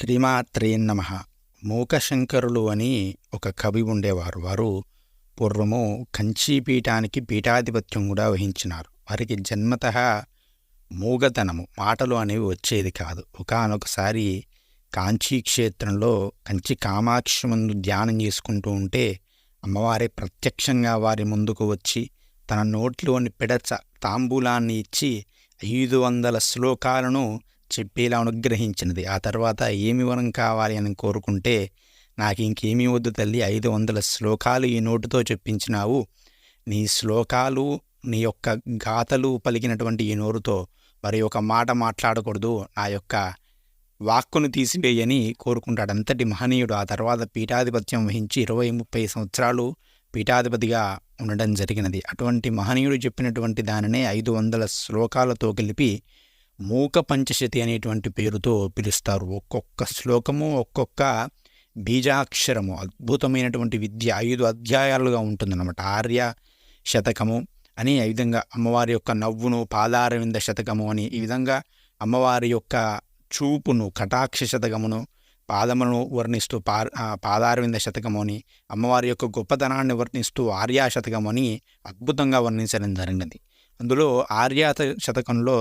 శ్రీమాత్రే నమ. మూకశంకరులు అని ఒక కవి ఉండేవారు. వారు పూర్వము కంచీపీఠానికి పీఠాధిపత్యం కూడా వహించినారు. వారికి జన్మత మూగతనము. మాటలు అనేవి వచ్చేది కాదు. ఒకనొకసారి కాంచీ క్షేత్రంలో కంచి కామాక్షి ముందు ధ్యానం చేసుకుంటూ ఉంటే అమ్మవారి ప్రత్యక్షంగా వారి ముందుకు వచ్చి తన నోట్లోని పిడచ తాంబూలాన్ని ఇచ్చి ఐదు వందల శ్లోకాలను చెప్పేలా అనుగ్రహించినది. ఆ తర్వాత ఏమి వరం కావాలి అని కోరుకుంటే నాకు ఇంకేమీ వద్దు తల్లి ఐదు వందల శ్లోకాలు ఈ నోటుతో చెప్పించినావు. నీ శ్లోకాలు నీ యొక్క గాథలు పలికినటువంటి ఈ నోరుతో మరి ఒక మాట మాట్లాడకూడదు. నా యొక్క వాక్కును తీసివేయని కోరుకుంటాడు అంతటి మహనీయుడు. ఆ తర్వాత పీఠాధిపత్యం వహించి ఇరవై ముప్పై సంవత్సరాలు పీఠాధిపతిగా ఉండడం జరిగినది. అటువంటి మహనీయుడు చెప్పినటువంటి దానినే ఐదు వందల శ్లోకాలతో కలిపి మూక పంచశతి అనేటువంటి పేరుతో పిలుస్తారు. ఒక్కొక్క శ్లోకము ఒక్కొక్క బీజాక్షరము అద్భుతమైనటువంటి విద్య ఐదు అధ్యాయాలుగా ఉంటుందన్నమాట. ఆర్య శతకము అని ఈ విధంగా అమ్మవారి యొక్క నవ్వును పాదారవింద శతకము అని ఈ విధంగా అమ్మవారి యొక్క చూపును కటాక్ష శతకమును పాదమును వర్ణిస్తూ పా పాదారవింద శతకము అని అమ్మవారి యొక్క గొప్పతనాన్ని వర్ణిస్తూ ఆర్యా శతకము అని అద్భుతంగా వర్ణించడం జరిగినది అందులో ఆర్యా శతకంలో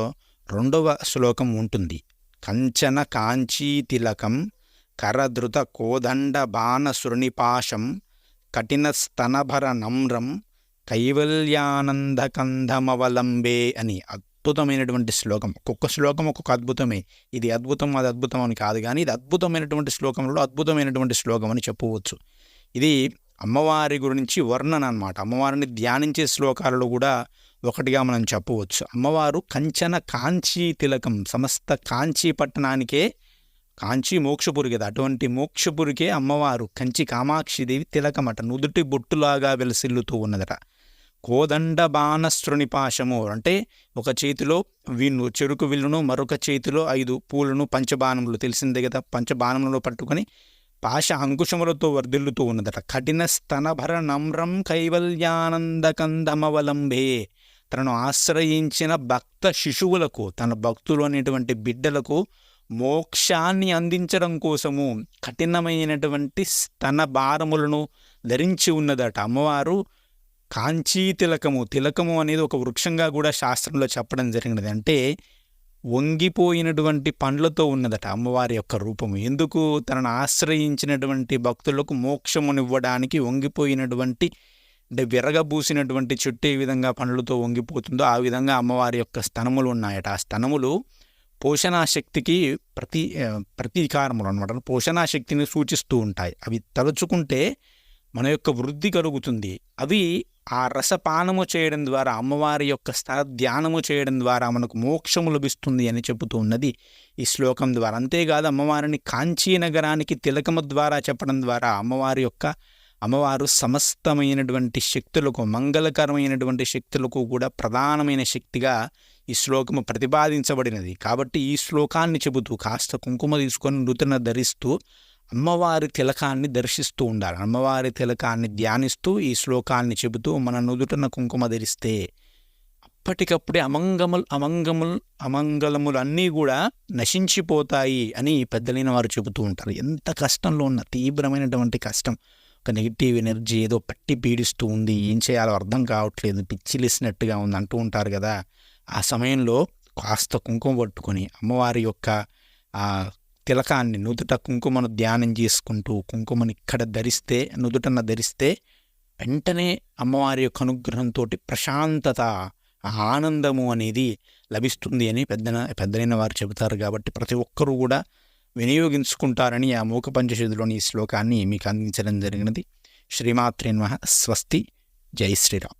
రెండవ శ్లోకం ఉంటుంది. కంచన కాంచీ తిలకం కరధృత కోదండ బాణశృణిపాశం కఠిన స్తనభర నమ్రం కైవల్యానందకంధమవలంబే అని అద్భుతమైనటువంటి శ్లోకం. ఒక్కొక్క శ్లోకం ఒక్కొక్క అద్భుతమే. ఇది అద్భుతం అది అద్భుతం అని కాదు కానీ ఇది అద్భుతమైనటువంటి శ్లోకంలో అద్భుతమైనటువంటి శ్లోకం అని చెప్పవచ్చు. ఇది అమ్మవారి గురించి వర్ణన అనమాట అమ్మవారిని ధ్యానించే శ్లోకాలలో కూడా ఒకటిగా మనం చెప్పవచ్చు. అమ్మవారు కంచన కాంచీ తిలకం సమస్త కాంచీ పట్టణానికే కాంచీ మోక్షపురి కదా అటువంటి మోక్షపురికే అమ్మవారు కంచి కామాక్షిదేవి తిలకమట. నుదుటి బొట్టులాగా వెలసిల్లుతూ ఉన్నదట. కోదండ బాణశ్రునిపాశము అంటే ఒక చేతిలో విన్ను చెరుకు విల్లును మరొక చేతిలో ఐదు పూలను పంచబాణములు తెలిసిందే కదా. పంచబాణములను పట్టుకొని పాశ అంకుశములతో వర్ధిల్లుతూ ఉన్నదట. కఠిన స్తనభర నమ్రం కైవల్యానందకందమవలంబే తనను ఆశ్రయించిన భక్త శిశువులకు తన భక్తులు అనేటువంటి బిడ్డలకు మోక్షాన్ని అందించడం కోసము కఠినమైనటువంటి స్తన భారములను ధరించి ఉన్నదట. అమ్మవారు కాంచీ తిలకము తిలకము అనేది ఒక వృక్షంగా కూడా శాస్త్రంలో చెప్పడం జరిగినది. అంటే వంగిపోయినటువంటి పండ్లతో ఉన్నదట అమ్మవారి యొక్క రూపము. ఎందుకు? తనను ఆశ్రయించినటువంటి భక్తులకు మోక్షమునివ్వడానికి వంగిపోయినటువంటి అంటే విరగబూసినటువంటి చెట్టు ఏ విధంగా పండ్లతో వంగిపోతుందో ఆ విధంగా అమ్మవారి యొక్క స్తనములు ఉన్నాయట. ఆ స్తనములు పోషణాశక్తికి ప్రతి ప్రతీకారములు అనమాట పోషణాశక్తిని సూచిస్తూ ఉంటాయి. అవి తలుచుకుంటే మన యొక్క వృద్ధి కలుగుతుంది. అవి ఆ రసపానము చేయడం ద్వారా అమ్మవారి యొక్క స్థల ధ్యానము చేయడం ద్వారా మనకు మోక్షము లభిస్తుంది అని చెబుతూ ఉన్నది ఈ శ్లోకం ద్వారా. అంతేకాదు అమ్మవారిని కాంచీ నగరానికి తిలకము ద్వారా చెప్పడం ద్వారా అమ్మవారి యొక్క అమ్మవారు సమస్తమైనటువంటి శక్తులకు మంగళకరమైనటువంటి శక్తులకు కూడా ప్రధానమైన శక్తిగా ఈ శ్లోకము ప్రతిపాదించబడినది. కాబట్టి ఈ శ్లోకాన్ని చెబుతూ కాస్త కుంకుమ తీసుకొని నృతన ధరిస్తూ అమ్మవారి తిలకాన్ని దర్శిస్తూ ఉండాలి. అమ్మవారి తిలకాన్ని ధ్యానిస్తూ ఈ శ్లోకాన్ని చెబుతూ మన నుదుటన కుంకుమ ధరిస్తే అప్పటికప్పుడే అమంగములు అమంగములు అమంగళములు అన్నీ కూడా నశించిపోతాయి అని పెద్దలైన వారు చెబుతూ ఉంటారు. ఎంత కష్టంలో ఉన్న తీవ్రమైనటువంటి కష్టం. ఒక నెగిటివ్ ఎనర్జీ ఏదో పట్టి పీడిస్తూ ఉంది ఏం చేయాలో అర్థం కావట్లేదు పిచ్చిలిసినట్టుగా ఉంది అంటూ ఉంటారు కదా. ఆ సమయంలో కాస్త కుంకుమ పట్టుకొని అమ్మవారి యొక్క ఆ తిలకాన్ని నుదుట కుంకుమను ధ్యానం చేసుకుంటూ కుంకుమను ఇక్కడ ధరిస్తే నుదుటన ధరిస్తే వెంటనే అమ్మవారి యొక్క అనుగ్రహంతో ప్రశాంతత ఆనందము అనేది లభిస్తుంది అని పెద్దన పెద్దలైన వారు చెబుతారు కాబట్టి ప్రతి ఒక్కరూ కూడా వినియోగించుకుంటారని ఆ మూక పంచశుద్ధిలోని ఈ శ్లోకాన్ని మీకు అందించడం జరిగినది. శ్రీమాత్రేన్మ స్వస్తి. జై శ్రీరామ్.